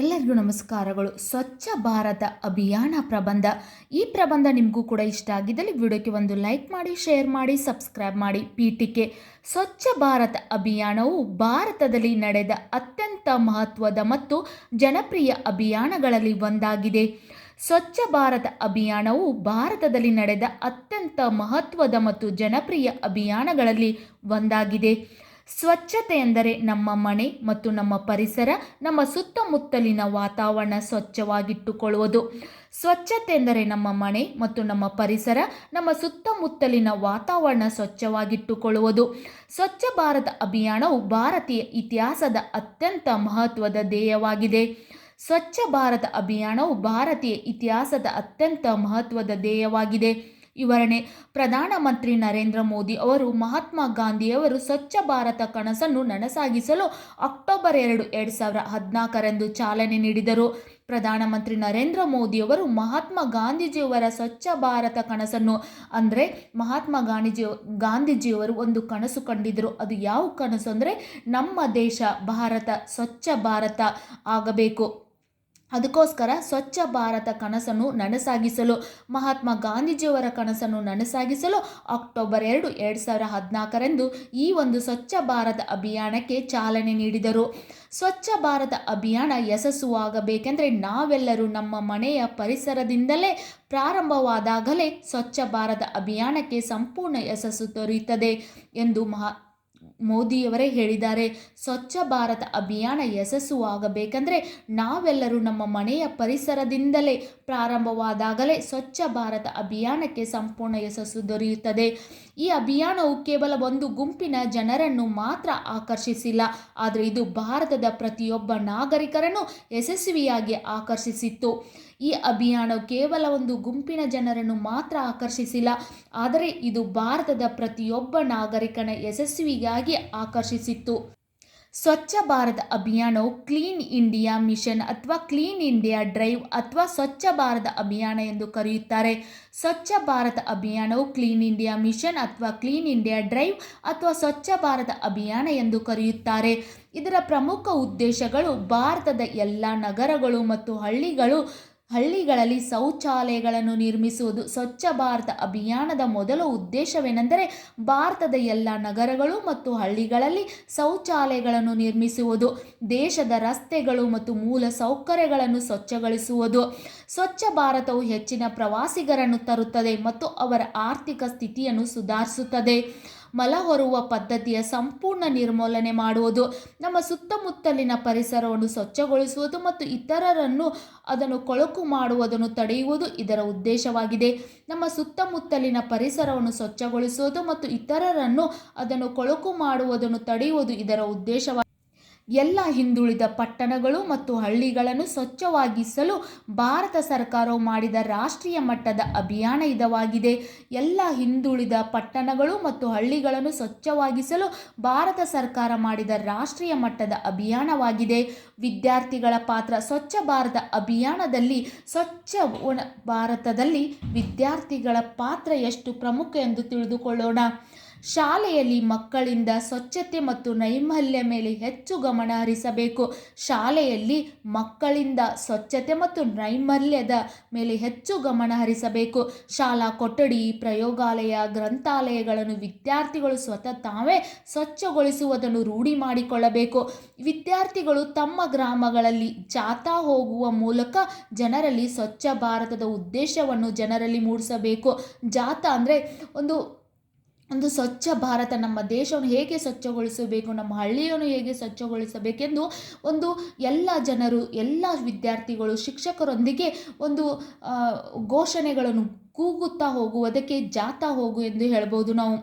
ಎಲ್ಲರಿಗೂ ನಮಸ್ಕಾರಗಳು. ಸ್ವಚ್ಛ ಭಾರತ ಅಭಿಯಾನ ಪ್ರಬಂಧ. ಈ ಪ್ರಬಂಧ ನಿಮಗೂ ಕೂಡ ಇಷ್ಟ ಆಗಿದ್ದಲ್ಲಿ ವಿಡಿಯೋಕ್ಕೆ ಒಂದು ಲೈಕ್ ಮಾಡಿ, ಶೇರ್ ಮಾಡಿ, ಸಬ್ಸ್ಕ್ರೈಬ್ ಮಾಡಿ. ಪೀಠಿಕೆ ಸ್ವಚ್ಛ ಭಾರತ ಅಭಿಯಾನವು ಭಾರತದಲ್ಲಿ ನಡೆದ ಅತ್ಯಂತ ಮಹತ್ವದ ಮತ್ತು ಜನಪ್ರಿಯ ಅಭಿಯಾನಗಳಲ್ಲಿ ಒಂದಾಗಿದೆ. ಸ್ವಚ್ಛ ಭಾರತ ಅಭಿಯಾನವು ಭಾರತದಲ್ಲಿ ನಡೆದ ಅತ್ಯಂತ ಮಹತ್ವದ ಮತ್ತು ಜನಪ್ರಿಯ ಅಭಿಯಾನಗಳಲ್ಲಿ ಒಂದಾಗಿದೆ. ಸ್ವಚ್ಛತೆ ಎಂದರೆ ನಮ್ಮ ಮನೆ ಮತ್ತು ನಮ್ಮ ಪರಿಸರ, ನಮ್ಮ ಸುತ್ತಮುತ್ತಲಿನ ವಾತಾವರಣ ಸ್ವಚ್ಛವಾಗಿಟ್ಟುಕೊಳ್ಳುವುದು. ಸ್ವಚ್ಛತೆ ಎಂದರೆ ನಮ್ಮ ಮನೆ ಮತ್ತು ನಮ್ಮ ಪರಿಸರ, ನಮ್ಮ ಸುತ್ತಮುತ್ತಲಿನ ವಾತಾವರಣ ಸ್ವಚ್ಛವಾಗಿಟ್ಟುಕೊಳ್ಳುವುದು. ಸ್ವಚ್ಛ ಭಾರತ ಅಭಿಯಾನವು ಭಾರತೀಯ ಇತಿಹಾಸದ ಅತ್ಯಂತ ಮಹತ್ವದ ಧ್ಯೇಯವಾಗಿದೆ. ಸ್ವಚ್ಛ ಭಾರತ ಅಭಿಯಾನವು ಭಾರತೀಯ ಇತಿಹಾಸದ ಅತ್ಯಂತ ಮಹತ್ವದ ಧ್ಯೇಯವಾಗಿದೆ. ವಿವರಣೆ. ಪ್ರಧಾನಮಂತ್ರಿ ನರೇಂದ್ರ ಮೋದಿ ಅವರು ಮಹಾತ್ಮ ಗಾಂಧಿಯವರು ಸ್ವಚ್ಛ ಭಾರತ ಕನಸನ್ನು ನನಸಾಗಿಸಲು ಅಕ್ಟೋಬರ್ ಎರಡು ಎರಡು ಸಾವಿರ ಹದಿನಾಲ್ಕರಂದು ಚಾಲನೆ ನೀಡಿದರು. ಪ್ರಧಾನಮಂತ್ರಿ ನರೇಂದ್ರ ಮೋದಿಯವರು ಮಹಾತ್ಮ ಗಾಂಧೀಜಿಯವರ ಸ್ವಚ್ಛ ಭಾರತ ಕನಸನ್ನು, ಅಂದರೆ ಮಹಾತ್ಮ ಗಾಂಧೀಜಿ, ಗಾಂಧೀಜಿಯವರು ಒಂದು ಕನಸು ಕಂಡಿದ್ದರು. ಅದು ಯಾವ ಕನಸು ಅಂದರೆ ನಮ್ಮ ದೇಶ, ಭಾರತ, ಸ್ವಚ್ಛ ಭಾರತ ಆಗಬೇಕು. ಅದಕ್ಕೋಸ್ಕರ ಸ್ವಚ್ಛ ಭಾರತ ಕನಸನ್ನು ನನಸಾಗಿಸಲು, ಮಹಾತ್ಮ ಗಾಂಧೀಜಿಯವರ ಕನಸನ್ನು ನನಸಾಗಿಸಲು ಅಕ್ಟೋಬರ್ ಎರಡು ಎರಡು ಸಾವಿರ ಹದಿನಾಲ್ಕರಂದು ಈ ಒಂದು ಸ್ವಚ್ಛ ಭಾರತ ಅಭಿಯಾನಕ್ಕೆ ಚಾಲನೆ ನೀಡಿದರು. ಸ್ವಚ್ಛ ಭಾರತ ಅಭಿಯಾನ ಯಶಸ್ಸುವಾಗಬೇಕೆಂದರೆ ನಾವೆಲ್ಲರೂ ನಮ್ಮ ಮನೆಯ ಪರಿಸರದಿಂದಲೇ ಪ್ರಾರಂಭವಾದಾಗಲೇ ಸ್ವಚ್ಛ ಭಾರತ ಅಭಿಯಾನಕ್ಕೆ ಸಂಪೂರ್ಣ ಯಶಸ್ಸು ದೊರೆಯುತ್ತದೆ ಎಂದು ಮಹಾ ಮೋದಿಯವರೇ ಹೇಳಿದ್ದಾರೆ, ಸ್ವಚ್ಛ ಭಾರತ ಅಭಿಯಾನ ಯಶಸ್ಸು ಆಗಬೇಕಂದ್ರೆ ನಾವೆಲ್ಲರೂ ನಮ್ಮ ಮನೆಯ ಪರಿಸರದಿಂದಲೇ ಪ್ರಾರಂಭವಾದಾಗಲೇ ಸ್ವಚ್ಛ ಭಾರತ ಅಭಿಯಾನಕ್ಕೆ ಸಂಪೂರ್ಣ ಯಶಸ್ಸು ದೊರೆಯುತ್ತದೆ. ಈ ಅಭಿಯಾನವು ಕೇವಲ ಒಂದು ಗುಂಪಿನ ಜನರನ್ನು ಮಾತ್ರ ಆಕರ್ಷಿಸಿಲ್ಲ, ಆದರೆ ಇದು ಭಾರತದ ಪ್ರತಿಯೊಬ್ಬ ನಾಗರಿಕರನ್ನು ಯಶಸ್ವಿಯಾಗಿ ಆಕರ್ಷಿಸಿತ್ತು. ಈ ಅಭಿಯಾನ ಕೇವಲ ಒಂದು ಗುಂಪಿನ ಜನರನ್ನು ಮಾತ್ರ ಆಕರ್ಷಿಸಿಲ್ಲ, ಆದರೆ ಇದು ಭಾರತದ ಪ್ರತಿಯೊಬ್ಬ ನಾಗರಿಕನ ಯಶಸ್ವಿಗಾಗಿ ಆಕರ್ಷಿಸಿತ್ತು. ಸ್ವಚ್ಛ ಭಾರತ ಅಭಿಯಾನವು ಕ್ಲೀನ್ ಇಂಡಿಯಾ ಮಿಷನ್ ಅಥವಾ ಕ್ಲೀನ್ ಇಂಡಿಯಾ ಡ್ರೈವ್ ಅಥವಾ ಸ್ವಚ್ಛ ಭಾರತ ಅಭಿಯಾನ ಎಂದು ಕರೆಯುತ್ತಾರೆ. ಸ್ವಚ್ಛ ಭಾರತ ಅಭಿಯಾನವು ಕ್ಲೀನ್ ಇಂಡಿಯಾ ಮಿಷನ್ ಅಥವಾ ಕ್ಲೀನ್ ಇಂಡಿಯಾ ಡ್ರೈವ್ ಅಥವಾ ಸ್ವಚ್ಛ ಭಾರತ ಅಭಿಯಾನ ಎಂದು ಕರೆಯುತ್ತಾರೆ. ಇದರ ಪ್ರಮುಖ ಉದ್ದೇಶಗಳು ಭಾರತದ ಎಲ್ಲ ನಗರಗಳು ಮತ್ತು ಹಳ್ಳಿಗಳು ಹಳ್ಳಿಗಳಲ್ಲಿ ಶೌಚಾಲಯಗಳನ್ನು ನಿರ್ಮಿಸುವುದು ಸ್ವಚ್ಛ ಭಾರತ ಅಭಿಯಾನದ ಮೊದಲ ಉದ್ದೇಶವೇನೆಂದರೆ ಭಾರತದ ಎಲ್ಲ ನಗರಗಳು ಮತ್ತು ಹಳ್ಳಿಗಳಲ್ಲಿ ಶೌಚಾಲಯಗಳನ್ನು ನಿರ್ಮಿಸುವುದು, ದೇಶದ ರಸ್ತೆಗಳು ಮತ್ತು ಮೂಲ ಸೌಕರ್ಯಗಳನ್ನು ಸ್ವಚ್ಛಗೊಳಿಸುವುದು. ಸ್ವಚ್ಛ ಭಾರತವು ಹೆಚ್ಚಿನ ಪ್ರವಾಸಿಗರನ್ನು ತರುತ್ತದೆ ಮತ್ತು ಅವರ ಆರ್ಥಿಕ ಸ್ಥಿತಿಯನ್ನು ಸುಧಾರಿಸುತ್ತದೆ. ಮಲ ಹೊರುವ ಪದ್ಧತಿಯ ಸಂಪೂರ್ಣ ನಿರ್ಮೂಲನೆ ಮಾಡುವುದು, ನಮ್ಮ ಸುತ್ತಮುತ್ತಲಿನ ಪರಿಸರವನ್ನು ಸ್ವಚ್ಛಗೊಳಿಸುವುದು ಮತ್ತು ಇತರರನ್ನು ಅದನ್ನು ಕೊಳಕು ಮಾಡುವುದನ್ನು ತಡೆಯುವುದು ಇದರ ಉದ್ದೇಶವಾಗಿದೆ. ನಮ್ಮ ಸುತ್ತಮುತ್ತಲಿನ ಪರಿಸರವನ್ನು ಸ್ವಚ್ಛಗೊಳಿಸುವುದು ಮತ್ತು ಇತರರನ್ನು ಅದನ್ನು ಕೊಳಕು ಮಾಡುವುದನ್ನು ತಡೆಯುವುದು ಇದರ ಉದ್ದೇಶವಾಗಿದೆ. ಎಲ್ಲ ಹಿಂದುಳಿದ ಪಟ್ಟಣಗಳು ಮತ್ತು ಹಳ್ಳಿಗಳನ್ನು ಸ್ವಚ್ಛವಾಗಿಸಲು ಭಾರತ ಸರ್ಕಾರವು ಮಾಡಿದ ರಾಷ್ಟ್ರೀಯ ಮಟ್ಟದ ಅಭಿಯಾನ ಇದವಾಗಿದೆ. ಎಲ್ಲ ಹಿಂದುಳಿದ ಪಟ್ಟಣಗಳು ಮತ್ತು ಹಳ್ಳಿಗಳನ್ನು ಸ್ವಚ್ಛವಾಗಿಸಲು ಭಾರತ ಸರ್ಕಾರ ಮಾಡಿದ ರಾಷ್ಟ್ರೀಯ ಮಟ್ಟದ ಅಭಿಯಾನವಾಗಿದೆ. ವಿದ್ಯಾರ್ಥಿಗಳ ಪಾತ್ರ ಸ್ವಚ್ಛ ಭಾರತ ಅಭಿಯಾನದಲ್ಲಿ ಸ್ವಚ್ಛ ಭಾರತದಲ್ಲಿ ವಿದ್ಯಾರ್ಥಿಗಳ ಪಾತ್ರ ಎಷ್ಟು ಪ್ರಮುಖ ಎಂದು ತಿಳಿದುಕೊಳ್ಳೋಣ. ಶಾಲೆಯಲ್ಲಿ ಮಕ್ಕಳಿಂದ ಸ್ವಚ್ಛತೆ ಮತ್ತು ನೈರ್ಮಲ್ಯ ಮೇಲೆ ಹೆಚ್ಚು ಗಮನ ಹರಿಸಬೇಕು. ಶಾಲೆಯಲ್ಲಿ ಮಕ್ಕಳಿಂದ ಸ್ವಚ್ಛತೆ ಮತ್ತು ನೈರ್ಮಲ್ಯದ ಮೇಲೆ ಹೆಚ್ಚು ಗಮನ ಹರಿಸಬೇಕು. ಶಾಲಾ ಕೊಠಡಿ, ಪ್ರಯೋಗಾಲಯ, ಗ್ರಂಥಾಲಯಗಳನ್ನು ವಿದ್ಯಾರ್ಥಿಗಳು ಸ್ವತಃ ತಾವೇ ಸ್ವಚ್ಛಗೊಳಿಸುವುದನ್ನು ರೂಢಿ ಮಾಡಿಕೊಳ್ಳಬೇಕು. ವಿದ್ಯಾರ್ಥಿಗಳು ತಮ್ಮ ಗ್ರಾಮಗಳಲ್ಲಿ ಜಾಥಾ ಹೋಗುವ ಮೂಲಕ ಜನರಲ್ಲಿ ಸ್ವಚ್ಛ ಭಾರತದ ಉದ್ದೇಶವನ್ನು ಜನರಲ್ಲಿ ಮೂಡಿಸಬೇಕು. ಜಾಥಾ ಅಂದರೆ ಒಂದು ಒಂದು ಸ್ವಚ್ಛ ಭಾರತ, ನಮ್ಮ ದೇಶವನ್ನು ಹೇಗೆ ಸ್ವಚ್ಛಗೊಳಿಸಬೇಕು, ನಮ್ಮ ಹಳ್ಳಿಯನ್ನು ಹೇಗೆ ಸ್ವಚ್ಛಗೊಳಿಸಬೇಕೆಂದು ಒಂದು ಎಲ್ಲ ಜನರು, ಎಲ್ಲ ವಿದ್ಯಾರ್ಥಿಗಳು, ಶಿಕ್ಷಕರೊಂದಿಗೆ ಒಂದು ಘೋಷಣೆಗಳನ್ನು ಕೂಗುತ್ತಾ ಹೋಗುವುದಕ್ಕೆ ಜಾತಾ ಹೋಗು ಎಂದು ಹೇಳ್ಬೋದು ನಾವು.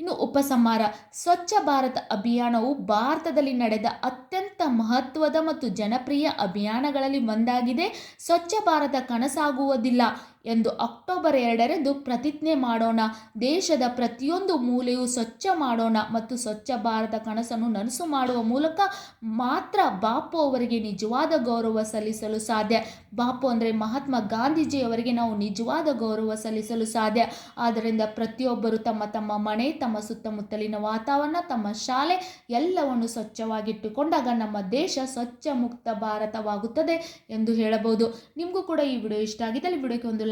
ಇನ್ನು ಉಪಸಂಹಾರ, ಸ್ವಚ್ಛ ಭಾರತ ಅಭಿಯಾನವು ಭಾರತದಲ್ಲಿ ನಡೆದ ಅತ್ಯಂತ ಮಹತ್ವದ ಮತ್ತು ಜನಪ್ರಿಯ ಅಭಿಯಾನಗಳಲ್ಲಿ ಒಂದಾಗಿದೆ. ಸ್ವಚ್ಛ ಭಾರತ ಕನಸಾಗುವುದಿಲ್ಲ. ಎಂದು ಅಕ್ಟೋಬರ್ ಎರಡರಂದು ಪ್ರತಿಜ್ಞೆ ಮಾಡೋಣ. ದೇಶದ ಪ್ರತಿಯೊಂದು ಮೂಲೆಯೂ ಸ್ವಚ್ಛ ಮಾಡೋಣ ಮತ್ತು ಸ್ವಚ್ಛ ಭಾರತ ಕನಸನ್ನು ನನಸು ಮಾಡುವ ಮೂಲಕ ಮಾತ್ರ ಬಾಪು ಅವರಿಗೆ ನಿಜವಾದ ಗೌರವ ಸಲ್ಲಿಸಲು ಸಾಧ್ಯ. ಬಾಪು ಅಂದರೆ ಮಹಾತ್ಮ ಗಾಂಧೀಜಿಯವರಿಗೆ ನಾವು ನಿಜವಾದ ಗೌರವ ಸಲ್ಲಿಸಲು ಸಾಧ್ಯ. ಆದ್ದರಿಂದ ಪ್ರತಿಯೊಬ್ಬರು ತಮ್ಮ ತಮ್ಮ ಮನೆ ಮನೆ ತಮ್ಮ ಸುತ್ತಮುತ್ತಲಿನ ವಾತಾವರಣ, ತಮ್ಮ ಶಾಲೆ ಎಲ್ಲವನ್ನು ಸ್ವಚ್ಛವಾಗಿಟ್ಟುಕೊಂಡಾಗ ನಮ್ಮ ದೇಶ ಸ್ವಚ್ಛ ಮುಕ್ತ ಭಾರತವಾಗುತ್ತದೆ ಎಂದು ಹೇಳಬಹುದು. ನಿಮಗೂ ಕೂಡ ಈ ವಿಡಿಯೋ ಇಷ್ಟ ಆಗಿದ್ದಲ್ಲಿ ವಿಡಿಯೋಕ್ಕೆ ಒಂದು